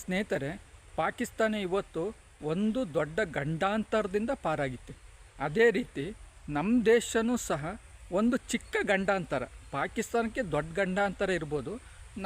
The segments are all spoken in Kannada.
ಸ್ನೇಹಿತರೆ, ಪಾಕಿಸ್ತಾನ ಇವತ್ತು ಒಂದು ದೊಡ್ಡ ಗಂಡಾಂತರದಿಂದ ಪಾರಾಗಿತ್ತು. ಅದೇ ರೀತಿ ನಮ್ಮ ದೇಶನೂ ಸಹ ಒಂದು ಚಿಕ್ಕ ಗಂಡಾಂತರ. ಪಾಕಿಸ್ತಾನಕ್ಕೆ ದೊಡ್ಡ ಗಂಡಾಂತರ ಇರ್ಬೋದು,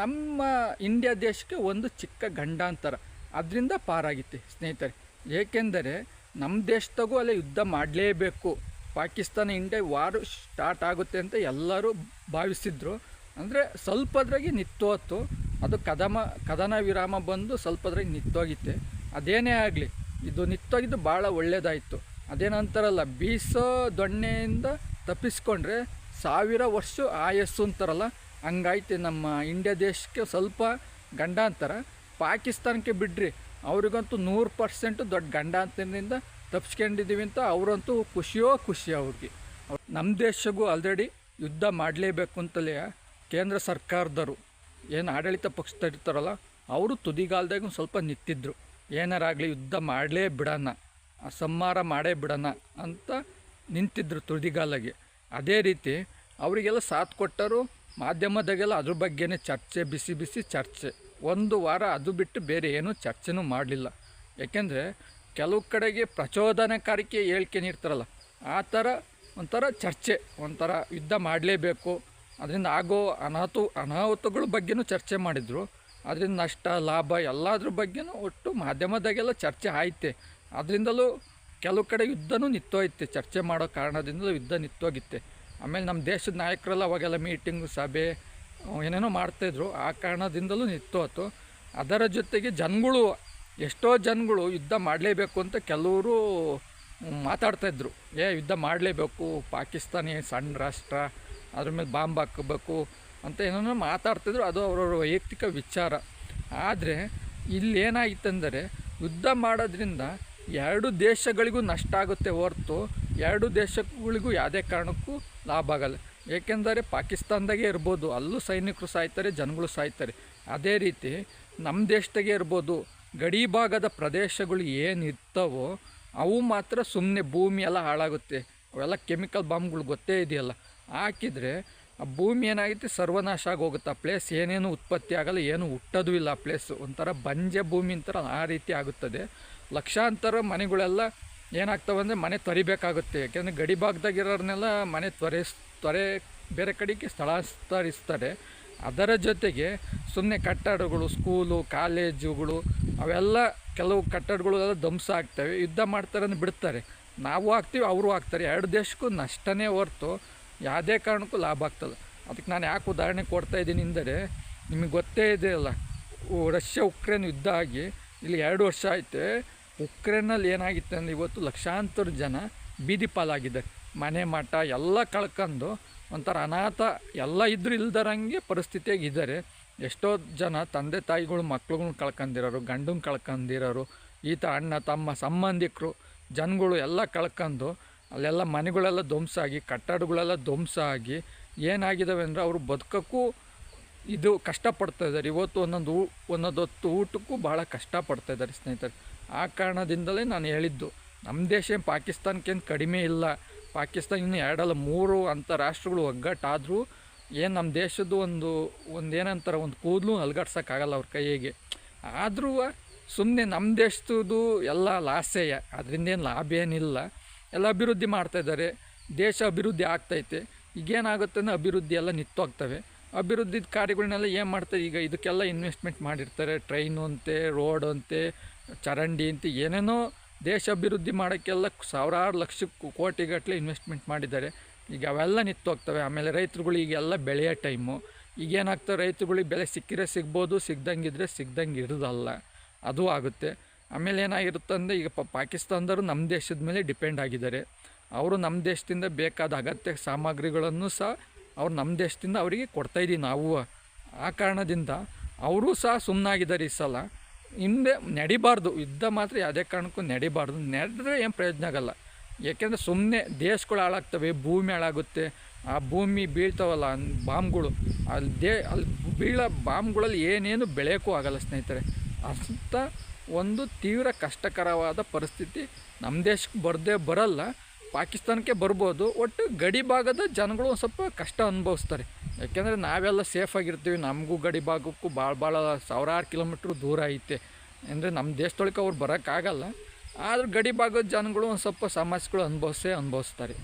ನಮ್ಮ ಇಂಡಿಯಾ ದೇಶಕ್ಕೆ ಒಂದು ಚಿಕ್ಕ ಗಂಡಾಂತರ ಅದರಿಂದ ಪಾರಾಗಿತ್ತು ಸ್ನೇಹಿತರೆ. ಏಕೆಂದರೆ ನಮ್ಮ ದೇಶದಾಗೂ ಅಲ್ಲೇ ಯುದ್ಧ ಮಾಡಲೇಬೇಕು. ಪಾಕಿಸ್ತಾನ ಇಂಡಿಯಾ ವಾರ್ ಸ್ಟಾರ್ಟ್ ಆಗುತ್ತೆ ಅಂತ ಎಲ್ಲರೂ ಭಾವಿಸಿದ್ರು. ಅಂದರೆ ಸ್ವಲ್ಪದ್ರಾಗೆ ನಿತ್ತೋತು ಅದು ಕದಮ, ಕದನ ವಿರಾಮ ಬಂದು ಸ್ವಲ್ಪದ್ರಾಗ ನಿತ್ತೋಗಿತ್ತೆ ಅದೇನೇ ಆಗಲಿ, ಇದು ನಿತ್ತೋಗಿದ್ದು ಭಾಳ ಒಳ್ಳೆಯದಾಯಿತು ಅದೇನಂತಾರಲ್ಲ ಬೀಸೋ ದೊಣ್ಣೆಯಿಂದ ತಪ್ಪಿಸ್ಕೊಂಡ್ರೆ ಸಾವಿರ ವರ್ಷ ಆಯಸ್ಸು ಅಂತಾರಲ್ಲ, ಹಂಗಾಯ್ತು ನಮ್ಮ ಇಂಡಿಯಾ ದೇಶಕ್ಕೆ ಸ್ವಲ್ಪ ಗಂಡಾಂತರ. ಪಾಕಿಸ್ತಾನಕ್ಕೆ ಬಿಡ್ರಿ, ಅವ್ರಿಗಂತೂ ನೂರು ಪರ್ಸೆಂಟ್ ದೊಡ್ಡ ಗಂಡಾಂತರದಿಂದ ತಪ್ಪಿಸ್ಕೊಂಡಿದ್ದೀವಿ ಅಂತ ಅವರಂತೂ ಖುಷಿಯೋ ಖುಷಿ ಅವ್ರಿಗೆ. ನಮ್ಮ ದೇಶಗೂ ಆಲ್ರೆಡಿ ಯುದ್ಧ ಮಾಡಲೇಬೇಕು ಅಂತಲೇ ಕೇಂದ್ರ ಸರ್ಕಾರದವರು ಏನು ಆಡಳಿತ ಪಕ್ಷದಲ್ಲಿರ್ತಾರಲ್ಲ ಅವರು ತುದಿಗಾಲದಾಗ ಸ್ವಲ್ಪ ನಿಂತಿದ್ರು. ಏನಾರಾಗಲಿ ಯುದ್ಧ ಮಾಡಲೇ ಬಿಡೋಣ ಸಂಹಾರ ಮಾಡೇ ಬಿಡೋಣ ಅಂತ ನಿಂತಿದ್ರು ತುದಿಗಾಲಾಗಿ. ಅದೇ ರೀತಿ ಅವರಿಗೆಲ್ಲ ಸಾಥ್ ಕೊಟ್ಟರು, ಮಾಧ್ಯಮದಾಗೆಲ್ಲ ಅದ್ರ ಬಗ್ಗೆನೇ ಚರ್ಚೆ, ಬಿಸಿ ಬಿಸಿ ಚರ್ಚೆ. ಒಂದು ವಾರ ಅದು ಬಿಟ್ಟು ಬೇರೆ ಏನೂ ಚರ್ಚೆನೂ ಮಾಡಲಿಲ್ಲ. ಯಾಕೆಂದರೆ ಕೆಲವು ಕಡೆಗೆ ಪ್ರಚೋದನಕಾರಿಕೆ ಹೇಳಿಕೆ ನೀಡ್ತಾರಲ್ಲ ಆ ಥರ ಒಂಥರ ಚರ್ಚೆ, ಒಂಥರ ಯುದ್ಧ ಮಾಡಲೇಬೇಕು ಅದರಿಂದ ಆಗೋ ಅನಾಹುತ ಅನಾಹುತಗಳ ಬಗ್ಗೆನೂ ಚರ್ಚೆ ಮಾಡಿದರು. ಅದರಿಂದ ನಷ್ಟ, ಲಾಭ ಎಲ್ಲದ್ರ ಬಗ್ಗೆನೂ ಒಟ್ಟು ಮಾಧ್ಯಮದಾಗೆಲ್ಲ ಚರ್ಚೆ ಆಯ್ತೆ. ಅದರಿಂದಲೂ ಕೆಲವು ಕಡೆ ಯುದ್ಧನೂ ನಿಂತೋಯ್ತೆ. ಚರ್ಚೆ ಮಾಡೋ ಕಾರಣದಿಂದಲೂ ಯುದ್ಧ ನಿಂತೋಗಿತ್ತೆ. ಆಮೇಲೆ ನಮ್ಮ ದೇಶದ ನಾಯಕರೆಲ್ಲ ಅವಾಗೆಲ್ಲ ಮೀಟಿಂಗ್ ಸಭೆ ಏನೇನೋ ಮಾಡ್ತಾಯಿದ್ರು ಆ ಕಾರಣದಿಂದಲೂ ನಿಂತೋತು. ಅದರ ಜೊತೆಗೆ ಜನಗಳು, ಎಷ್ಟೋ ಜನಗಳು ಯುದ್ಧ ಮಾಡಲೇಬೇಕು ಅಂತ ಕೆಲವರು ಮಾತಾಡ್ತಾಯಿದ್ರು ಏ, ಯುದ್ಧ ಮಾಡಲೇಬೇಕು. ಪಾಕಿಸ್ತಾನಿ ಸಣ್ಣ ರಾಷ್ಟ್ರ ಅದ್ರ ಮೇಲೆ ಬಾಂಬ್ ಹಾಕಬೇಕು ಅಂತ ಏನೋ ಮಾತಾಡ್ತಿದ್ರು, ಅದು ಅವರವ್ರ ವೈಯಕ್ತಿಕ ವಿಚಾರ. ಆದರೆ ಇಲ್ಲಿ ಏನಾಗಿತ್ತಂದರೆ, ಯುದ್ಧ ಮಾಡೋದ್ರಿಂದ ಎರಡು ದೇಶಗಳಿಗೂ ನಷ್ಟ ಆಗುತ್ತೆ ಹೊರತು, ಎರಡು ದೇಶಗಳಿಗೂ ಯಾವುದೇ ಕಾರಣಕ್ಕೂ ಲಾಭ ಆಗಲ್ಲ. ಏಕೆಂದರೆ ಪಾಕಿಸ್ತಾನದಾಗೆ ಇರ್ಬೋದು, ಅಲ್ಲೂ ಸೈನಿಕರು ಸಾಯ್ತಾರೆ, ಜನಗಳು ಸಾಯ್ತಾರೆ. ಅದೇ ರೀತಿ ನಮ್ಮ ದೇಶದಾಗೆ ಇರ್ಬೋದು, ಗಡಿ ಭಾಗದ ಪ್ರದೇಶಗಳು ಏನಿರ್ತವೋ ಅವು ಮಾತ್ರ ಸುಮ್ಮನೆ ಭೂಮಿ ಎಲ್ಲ ಹಾಳಾಗುತ್ತೆ. ಅವೆಲ್ಲ ಕೆಮಿಕಲ್ ಬಾಂಬ್ಗಳು ಗೊತ್ತೇ ಇದೆಯಲ್ಲ. ಹಾಕಿದರೆ ಆ ಭೂಮಿ ಏನಾಗುತ್ತೆ? ಸರ್ವನಾಶ ಆಗೋಗುತ್ತೆ. ಆ ಪ್ಲೇಸ್ ಏನೇನು ಉತ್ಪತ್ತಿ ಆಗಲ್ಲ, ಏನು ಹುಟ್ಟೋದು ಇಲ್ಲ ಆ ಪ್ಲೇಸು ಒಂಥರ ಬಂಜೆ ಭೂಮಿ ಅಂತಾರ ಆ ರೀತಿ ಆಗುತ್ತದೆ. ಲಕ್ಷಾಂತರ ಮನೆಗಳೆಲ್ಲ ಏನಾಗ್ತವೆ ಅಂದರೆ ಮನೆ ತೊರಿಬೇಕಾಗುತ್ತೆ. ಯಾಕೆಂದರೆ ಗಡಿ ಭಾಗದಾಗಿರೋರ್ನೆಲ್ಲ ಮನೆ ತ್ವರಿಸ್ ತ್ವರೆ ಬೇರೆ ಕಡೆಗೆ ಸ್ಥಳಾಂತರಿಸ್ತಾರೆ. ಅದರ ಜೊತೆಗೆ ಸುಮ್ಮನೆ ಕಟ್ಟಡಗಳು ಸ್ಕೂಲು ಕಾಲೇಜುಗಳು ಅವೆಲ್ಲ ಕೆಲವು ಕಟ್ಟಡಗಳು ಎಲ್ಲ ಧ್ವಂಸ ಆಗ್ತವೆ. ಯುದ್ಧ ಮಾಡ್ತಾರೆ ಅಂದ್ರೆ ಬಿಡ್ತಾರೆ. ನಾವು ಆಗ್ತೀವಿ, ಅವರು ಆಗ್ತಾರೆ. ಎರಡು ದೇಶಕ್ಕೂ ನಷ್ಟನೇ ಹೊರ್ತು ಯಾವುದೇ ಕಾರಣಕ್ಕೂ ಲಾಭ ಆಗ್ತಲ್ಲ ಅದಕ್ಕೆ ನಾನು ಯಾಕೆ ಉದಾಹರಣೆ ಕೊಡ್ತಾ ಇದ್ದೀನಿ ಅಂದರೆ ನಿಮಗೆ ಗೊತ್ತೇ ಇದೆ ಅಲ್ಲ ರಷ್ಯಾ ಉಕ್ರೇನ್ ಯುದ್ಧ ಆಗಿ ಇಲ್ಲಿ ಎರಡು ವರ್ಷ ಆಯಿತು ಉಕ್ರೇನಲ್ಲಿ ಏನಾಗಿತ್ತು ಅಂದರೆ ಇವತ್ತು ಲಕ್ಷಾಂತರ ಜನ ಬೀದಿ ಪಾಲಾಗಿದ್ದಾರೆ. ಮನೆ ಮಠ ಎಲ್ಲ ಕಳ್ಕೊಂಡು ಒಂಥರ ಅನಾಥ ಎಲ್ಲ ಇದ್ದರೂ ಇಲ್ದರಂಗೆ ಪರಿಸ್ಥಿತಿಯಾಗಿದ್ದಾರೆ. ಎಷ್ಟೋ ಜನ ತಂದೆ ತಾಯಿಗಳು ಮಕ್ಳುಗಳ್ನ ಕಳ್ಕೊಂಡಿರೋರು ಗಂಡನ ಕಳ್ಕೊಂಡಿರೋರು, ಈತ ಅಣ್ಣ ತಮ್ಮ ಸಂಬಂಧಿಕರು, ಜನಗಳು ಎಲ್ಲ ಕಳ್ಕೊಂಡು ಅಲ್ಲೆಲ್ಲ ಮನೆಗಳೆಲ್ಲ ಧ್ವಂಸ ಆಗಿ ಕಟ್ಟಡಗಳೆಲ್ಲ ಧ್ವಂಸ ಆಗಿ ಏನಾಗಿದ್ದಾವೆ ಅಂದರೆ ಅವರು ಬದುಕಕ್ಕೂ ಇದು ಕಷ್ಟಪಡ್ತಾ ಇದ್ದಾರೆ. ಇವತ್ತು ಒಂದೊಂದು ಒಂದೊಂದು ಹೊತ್ತು ಊಟಕ್ಕೂ ಭಾಳ ಕಷ್ಟಪಡ್ತಾ ಇದ್ದಾರೆ ಸ್ನೇಹಿತರೆ. ಆ ಕಾರಣದಿಂದಲೇ ನಾನು ಹೇಳಿದ್ದು, ನಮ್ಮ ದೇಶ ಪಾಕಿಸ್ತಾನಕ್ಕೇನು ಕಡಿಮೆ ಇಲ್ಲ. ಪಾಕಿಸ್ತಾನ ಇನ್ನು ಎರಡಲ್ಲ, ಮೂರು ಅಂತ ರಾಷ್ಟ್ರಗಳು ಒಗ್ಗಟ್ಟಾದರೂ ಏನು ನಮ್ಮ ದೇಶದ್ದು ಒಂದು ಒಂದು ಏನಂತಾರೆ, ಒಂದು ಕೂದಲು ಅಲ್ಗಾಡ್ಸೋಕ್ಕಾಗಲ್ಲ ಅವ್ರ ಕೈಗೆ. ಆದರೂ ಸುಮ್ಮನೆ ನಮ್ಮ ದೇಶದ್ದು ಎಲ್ಲ ಲಾಸೇಯ, ಅದರಿಂದ ಏನು ಲಾಭ ಏನಿಲ್ಲ. ಎಲ್ಲ ಅಭಿವೃದ್ಧಿ ಮಾಡ್ತಾಯಿದ್ದಾರೆ ದೇಶ ಅಭಿವೃದ್ಧಿ ಆಗ್ತೈತೆ. ಈಗೇನಾಗುತ್ತೆ ಅಂದರೆ ಅಭಿವೃದ್ಧಿ ಎಲ್ಲ ನಿಂತೋಗ್ತವೆ ಅಭಿವೃದ್ಧಿ ಕಾರ್ಯಗಳನ್ನೆಲ್ಲ ಏನು ಮಾಡ್ತಾರೆ? ಈಗ ಇದಕ್ಕೆಲ್ಲ ಇನ್ವೆಸ್ಟ್ಮೆಂಟ್ ಮಾಡಿರ್ತಾರೆ. ಟ್ರೈನು ಅಂತೆ ರೋಡ್ ಅಂತೆ, ಚರಂಡಿ ಅಂತ, ಏನೇನೋ ದೇಶ ಅಭಿವೃದ್ಧಿ ಮಾಡೋಕ್ಕೆಲ್ಲ ಸಾವಿರಾರು ಲಕ್ಷ ಕೋಟಿಗಟ್ಟಲೆ ಇನ್ವೆಸ್ಟ್ಮೆಂಟ್ ಮಾಡಿದ್ದಾರೆ. ಈಗ ಅವೆಲ್ಲ ನಿಂತೋಗ್ತವೆ ಆಮೇಲೆ ರೈತರುಗಳು ಈಗೆಲ್ಲ ಬೆಳೆಯೋ ಟೈಮು ಈಗೇನಾಗ್ತವೆ ರೈತರುಗಳಿಗೆ ಬೆಲೆ ಸಿಕ್ಕಿದ್ರೆ ಸಿಗ್ಬೋದು, ಸಿಗ್ದಂಗಿದ್ರೆ ಸಿಗ್ದಂಗೆ ಇರೋದಲ್ಲ. ಅದು ಆಗುತ್ತೆ. ಆಮೇಲೆ ಏನಾಗಿರುತ್ತೆ ಅಂದರೆ ಈಗ ಪ ಪಾಕಿಸ್ತಾನದವರು ನಮ್ಮ ದೇಶದ ಮೇಲೆ ಡಿಪೆಂಡ್ ಆಗಿದ್ದಾರೆ. ಅವರು ನಮ್ಮ ದೇಶದಿಂದ ಬೇಕಾದ ಅಗತ್ಯ ಸಾಮಗ್ರಿಗಳನ್ನು ಸಹ ಅವ್ರು ನಮ್ಮ ದೇಶದಿಂದ ಅವರಿಗೆ ಕೊಡ್ತಾಯಿದ್ದೀವಿ ನಾವು. ಆ ಕಾರಣದಿಂದ ಅವರು ಸಹ ಸುಮ್ಮನಾಗಿದ್ದಾರೆ ಈ ಸಲ. ಹಿಂದೆ ನಡಿಬಾರ್ದು, ಯುದ್ಧ ಮಾತ್ರ ಯಾವುದೇ ಕಾರಣಕ್ಕೂ ನಡಿಬಾರ್ದು. ನಡೆದ್ರೆ ಏನು ಪ್ರಯೋಜನ ಆಗಲ್ಲ. ಏಕೆಂದರೆ ಸುಮ್ಮನೆ ದೇಶಗಳು ಹಾಳಾಗ್ತವೆ, ಭೂಮಿ ಹಾಳಾಗುತ್ತೆ. ಆ ಭೂಮಿ ಬೀಳ್ತಾವಲ್ಲ ಬಾಂಬ್ಗಳು. ಅಲ್ಲಿ ದೇ ಅಲ್ಲಿ ಬೀಳೋ ಬಾಂಬ್ಗಳಲ್ಲಿ ಏನೇನು ಬೆಳೆಯೋಕ್ಕೂ ಆಗಲ್ಲ ಸ್ನೇಹಿತರೆ. ಅಂಥ ಒಂದು ತೀವ್ರ ಕಷ್ಟಕರವಾದ ಪರಿಸ್ಥಿತಿ. ನಮ್ಮ ದೇಶಕ್ಕೆ ಬರದೇ ಬರಲ್ಲ, ಪಾಕಿಸ್ತಾನಕ್ಕೆ ಬರ್ಬೋದು, ಒಟ್ಟು ಗಡಿ ಭಾಗದ ಜನಗಳು ಒಂದು ಸ್ವಲ್ಪ ಕಷ್ಟ ಅನುಭವಿಸ್ತಾರೆ. ಯಾಕೆಂದರೆ ನಾವೆಲ್ಲ ಸೇಫಾಗಿರ್ತೀವಿ ನಮಗೂ ಗಡಿ ಭಾಗಕ್ಕೂ ಭಾಳ ಭಾಳ ಸಾವಿರಾರು ಕಿಲೋಮೀಟ್ರ್ ದೂರ ಐತೆ. ಅಂದರೆ ನಮ್ಮ ದೇಶದೊಳಗೆ ಅವ್ರು ಬರೋಕ್ಕಾಗಲ್ಲ ಆದರೂ ಗಡಿ ಭಾಗದ ಜನಗಳು ಒಂದು ಸ್ವಲ್ಪ ಸಮಸ್ಯೆಗಳು ಅನುಭವಿಸೇ ಅನುಭವಿಸ್ತಾರೆ.